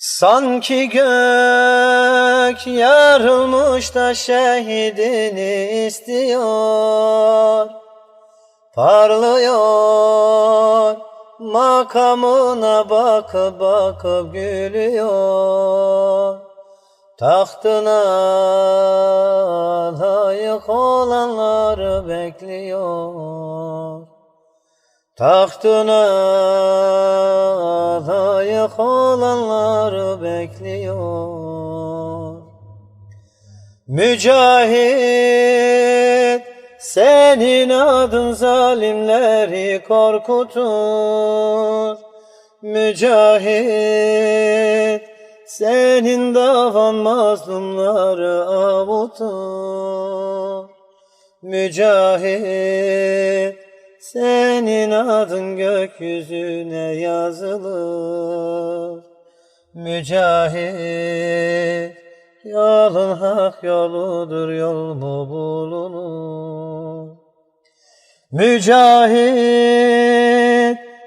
Sanki gök yarılmış da şehidini istiyor. Parlıyor makamına bakıp bakıp gülüyor. Tahtına layık olanları bekliyor Tahtına layık olanları bekliyor. Mücahit senin adın zalimleri korkutur. Mücahit senin davan mazlumları avutur. Mücahit senin adın gökyüzüne yazılır. Mücahit Yolun hak yoludur yol mu bulunur? Mücahit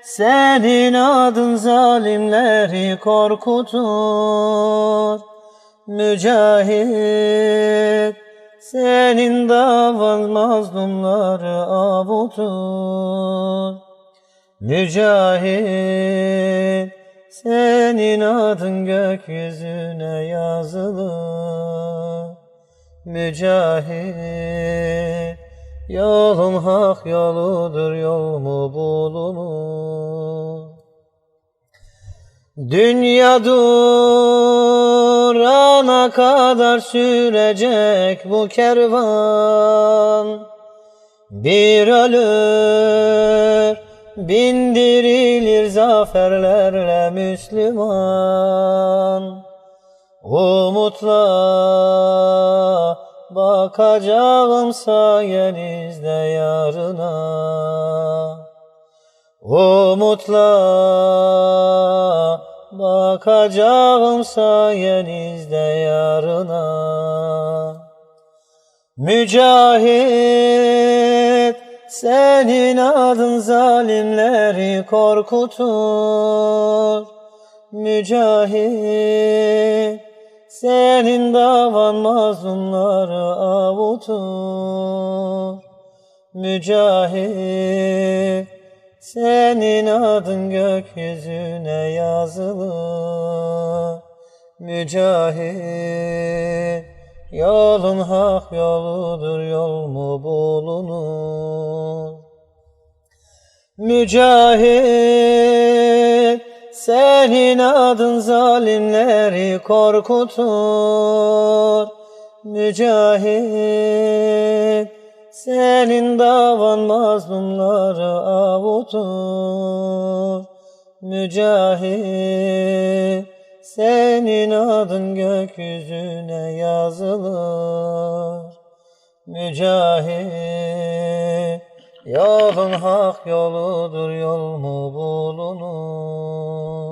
senin adın zalimleri korkutur. Mücahit senin davan mazlumları avutur Mücahit senin adın gökyüzüne yazılır. Mücahit Yolun hak yoludur yol mu bulunur? Dünya durana kadar sürecek bu kervan. Bir ölür bindirilir zaferlerle Müslüman. Umutla bakacağım sayenizde yarına. Umutla bakacağım sayenizde yarına. Mücahit senin adın zalimleri korkutur. Mücahit senin davan mazlumları avutur. Mücahit senin adın gökyüzüne yazılır. Mücahit Yolun hak yoludur yol mu bulunur? Mücahit senin adın zalimleri korkutur. Mücahit senin davan mazlumları avutur. Mücahit senin adın gökyüzüne yazılır. Mücahit Yolun hak yoludur yol mu bulunur